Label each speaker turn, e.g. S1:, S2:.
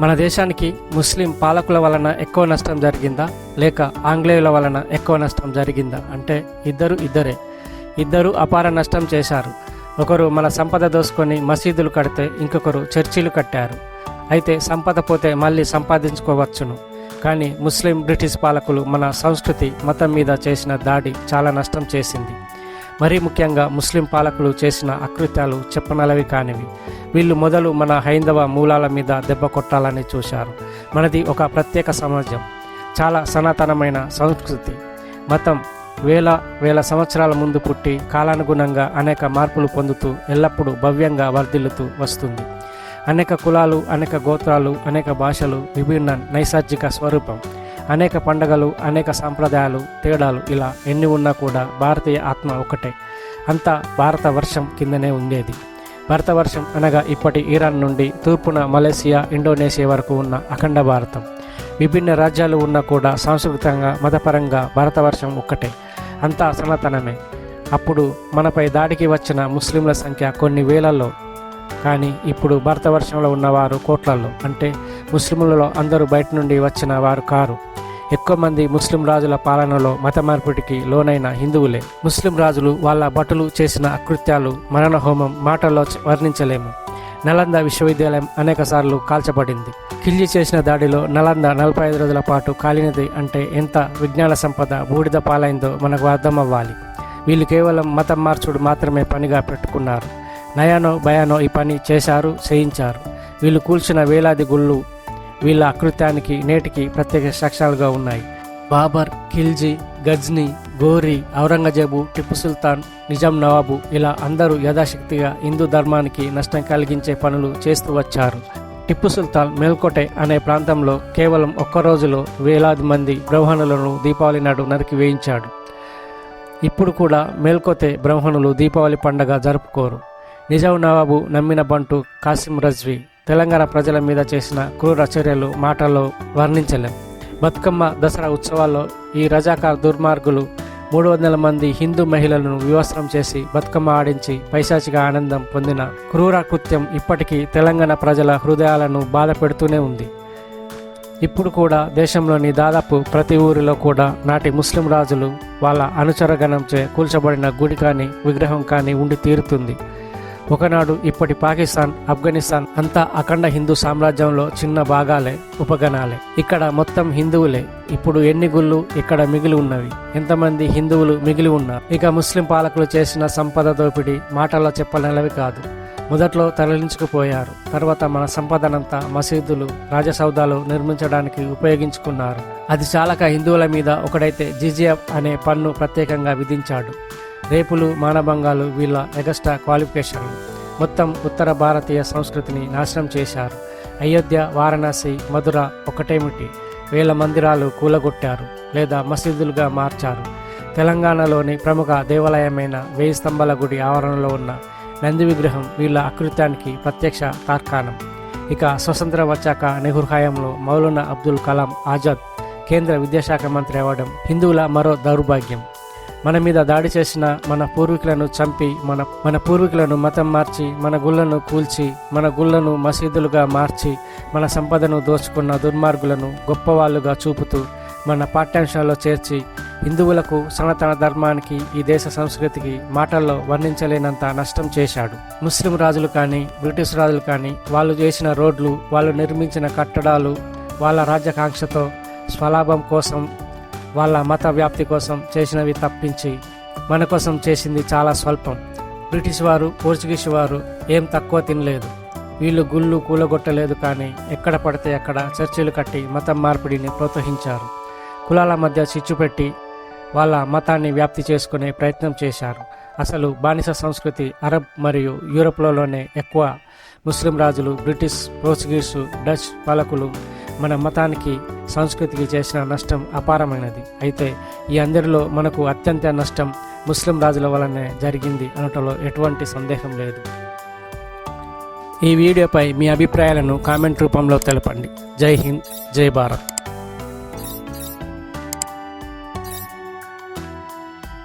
S1: మన దేశానికి ముస్లిం పాలకుల వలన ఎక్కువ నష్టం జరిగిందా? లేక ఆంగ్లేయుల వలన ఎక్కువ నష్టం జరిగిందా? అంటే ఇద్దరు ఇద్దరే. ఇద్దరు అపార నష్టం చేశారు. ఒకరు మన సంపద దోసుకొని మసీదులు కడితే ఇంకొకరు చర్చిలు కట్టారు. అయితే సంపద పోతే మళ్ళీ సంపాదించుకోవచ్చును. కానీ ముస్లిం బ్రిటిష్ పాలకులు మన సంస్కృతి మతం మీద చేసిన దాడి చాలా నష్టం చేసింది. మరీ ముఖ్యంగా ముస్లిం పాలకులు చేసిన అకృత్యాలు చెప్పనలవి కానివి. వీళ్ళు మొదలు మన హైందవ మూలాల మీద దెబ్బ కొట్టాలని చూశారు. మనది ఒక ప్రత్యేక సమాజం. చాలా సనాతనమైన సంస్కృతి. మతం వేల వేల సంవత్సరాల ముందు పుట్టి కాలానుగుణంగా అనేక మార్పులు పొందుతూ ఎల్లప్పుడూ భవ్యంగా వర్ధిల్లుతూ వస్తుంది. అనేక కులాలు అనేక గోత్రాలు అనేక భాషలు విభిన్న నైసర్గిక స్వరూపం. అనేక పండగలు అనేక సాంప్రదాయాలు తేడాలు ఇలా ఎన్ని ఉన్నా కూడా భారతీయ ఆత్మ ఒకటే అంతా భారత వర్షం కిందనే ఉండేది. భారత వర్షం అనగా ఇప్పటి ఇరాన్ నుండి తూర్పున మలేసియా ఇండోనేషియా వరకు ఉన్న అఖండ భారతం. విభిన్న రాజ్యాలు ఉన్నా కూడా సాంస్కృతికంగా మతపరంగా భారతవర్షం ఒక్కటే. అంతా సనాతనమే. అప్పుడు మనపై దాడికి వచ్చిన ముస్లింల సంఖ్య కొన్ని వేలల్లో. కానీ ఇప్పుడు భారతవర్షంలో ఉన్నవారు కోట్లల్లో. అంటే ముస్లింలలో అందరూ బయట నుండి వచ్చిన వారు కారు. ఎక్కువ మంది ముస్లిం రాజుల పాలనలో మత మార్పిడికి లోనైన హిందువులే. ముస్లిం రాజులు వాళ్ళ భటులు చేసిన అకృత్యాలు మరణ హోమం మాటల్లో వర్ణించలేము. నలంద విశ్వవిద్యాలయం అనేకసార్లు కాల్చబడింది. ఖిల్జీ చేసిన దాడిలో నలంద నలభై ఐదు రోజుల పాటు కాలినది అంటే ఎంత విజ్ఞాన సంపద బూడిద పాలైందో మనకు అర్థమవ్వాలి. వీళ్ళు కేవలం మతం మార్చుడు మాత్రమే పనిగా పెట్టుకున్నారు. నయానో భయానో ఈ పని చేశారు చేయించారు. వీళ్ళు కూల్చిన వేలాది గుళ్ళు వీళ్ళ అకృత్యానికి నేటికి ప్రత్యేక సాక్ష్యాలుగా ఉన్నాయి. బాబర్ ఖిల్జీ గజ్నీ గోరీ ఔరంగజేబు టిప్పు సుల్తాన్ నిజాం నవాబు ఇలా అందరూ యథాశక్తిగా హిందూ ధర్మానికి నష్టం కలిగించే పనులు చేస్తూ వచ్చారు. టిప్పు సుల్తాన్ మేల్కోటే అనే ప్రాంతంలో కేవలం ఒక్క రోజులో వేలాది మంది బ్రహ్మణులను దీపావళి నాడు నరికి వేయించాడు. ఇప్పుడు కూడా మేల్కోతే బ్రహ్మణులు దీపావళి పండగ జరుపుకోరు. నిజాం నవాబు నమ్మిన బంటు కాసిం రజ్వీ. తెలంగాణ ప్రజల మీద చేసిన క్రూర చర్యలు మాటల్లో వర్ణించలేం. బతుకమ్మ దసరా ఉత్సవాల్లో ఈ రజాకార్ దుర్మార్గులు మూడు వందల మంది హిందూ మహిళలను వివస్త్రం చేసి బతుకమ్మ ఆడించి పైశాచిక ఆనందం పొందిన క్రూర కృత్యం ఇప్పటికీ తెలంగాణ ప్రజల హృదయాలను బాధ పెడుతూనే ఉంది. ఇప్పుడు కూడా దేశంలోని దాదాపు ప్రతి ఊరిలో కూడా నాటి ముస్లిం రాజులు వాళ్ళ అనుచరగణంచే కూల్చబడిన గుడి కానీ విగ్రహం కానీ ఉండి తీరుతుంది. ఒకనాడు ఇప్పటి పాకిస్తాన్ ఆఫ్ఘనిస్తాన్ అంతా అఖండ హిందూ సామ్రాజ్యంలో చిన్న భాగాలే ఉపగణాలే. ఇక్కడ మొత్తం హిందువులే. ఇప్పుడు ఎన్ని గుళ్ళు ఇక్కడ మిగిలి ఉన్నవి? ఎంతమంది హిందువులు మిగిలి ఉన్నారు? ఇక ముస్లిం పాలకులు చేసిన సంపద దోపిడీ మాటల్లో చెప్పనలవి కాదు. మొదట్లో తరలించుకుపోయారు. తర్వాత మన సంపదనంతా మసీదులు రాజసౌదాలు నిర్మించడానికి ఉపయోగించుకున్నారు. అది చాలక హిందువుల మీద ఒకడైతే జిజియా అనే పన్ను ప్రత్యేకంగా విధించాడు. రేపులు మానభంగాలు వీళ్ళ ఎగస్ట్రా క్వాలిఫికేషన్లు. మొత్తం ఉత్తర భారతీయ సంస్కృతిని నాశనం చేశారు. అయోధ్య వారణాసి మధుర ఒకటేమిటి? వేల మందిరాలు కూలగొట్టారు లేదా మసీదులుగా మార్చారు. తెలంగాణలోని ప్రముఖ దేవాలయమైన వేయి స్తంభాల గుడి ఆవరణలో ఉన్న నంది విగ్రహం వీళ్ళ అకృత్యానికి ప్రత్యక్ష తార్కాణం. ఇక స్వతంత్రం వచ్చాక నెహ్రూ హయాంలో మౌలానా అబ్దుల్ కలాం ఆజాద్ కేంద్ర విద్యాశాఖ మంత్రి అవ్వడం హిందువుల మరో దౌర్భాగ్యం. మన మీద దాడి చేసిన మన పూర్వీకులను చంపి మన మన పూర్వీకులను మతం మార్చి మన గుళ్ళను కూల్చి మన గుళ్ళను మసీదులుగా మార్చి మన సంపదను దోచుకున్న దుర్మార్గులను గొప్పవాళ్ళుగా చూపుతూ మన పాఠ్యాంశాల్లో చేర్చి హిందువులకు సనాతన ధర్మానికి ఈ దేశ సంస్కృతికి మాటల్లో వర్ణించలేనంత నష్టం చేశాడు. ముస్లిం రాజులు కానీ బ్రిటిష్ రాజులు కానీ వాళ్ళు చేసిన రోడ్లు వాళ్ళు నిర్మించిన కట్టడాలు వాళ్ళ రాజ్యకాంక్షతో స్వలాభం కోసం వాళ్ళ మత వ్యాప్తి కోసం చేసినవి తప్పించి మన కోసం చేసింది చాలా స్వల్పం. బ్రిటిష్ వారు పోర్చుగీస్ వారు ఏం తక్కువ తినలేదు. వీళ్ళు గుళ్ళు కూలగొట్టలేదు కానీ ఎక్కడ పడితే అక్కడ చర్చిలు కట్టి మతం మార్పిడిని ప్రోత్సహించారు. కులాల మధ్య చిచ్చు పెట్టి వాళ్ళ మతాన్ని వ్యాప్తి చేసుకునే ప్రయత్నం చేశారు. అసలు బానిస సంస్కృతి అరబ్ మరియు యూరప్లలోనే ఎక్కువ. ముస్లిం రాజులు బ్రిటిష్ పోర్చుగీసు డచ్ పాలకులు మన మతానికి సంస్కృతికి చేసిన నష్టం అపారమైనది. అయితే ఈ అందరిలో మనకు అత్యంత నష్టం ముస్లిం రాజుల వలనే జరిగింది అనటంలో ఎటువంటి సందేహం లేదు. ఈ వీడియోపై మీ అభిప్రాయాలను కామెంట్ రూపంలో తెలపండి. జై హింద్ జై భారత్.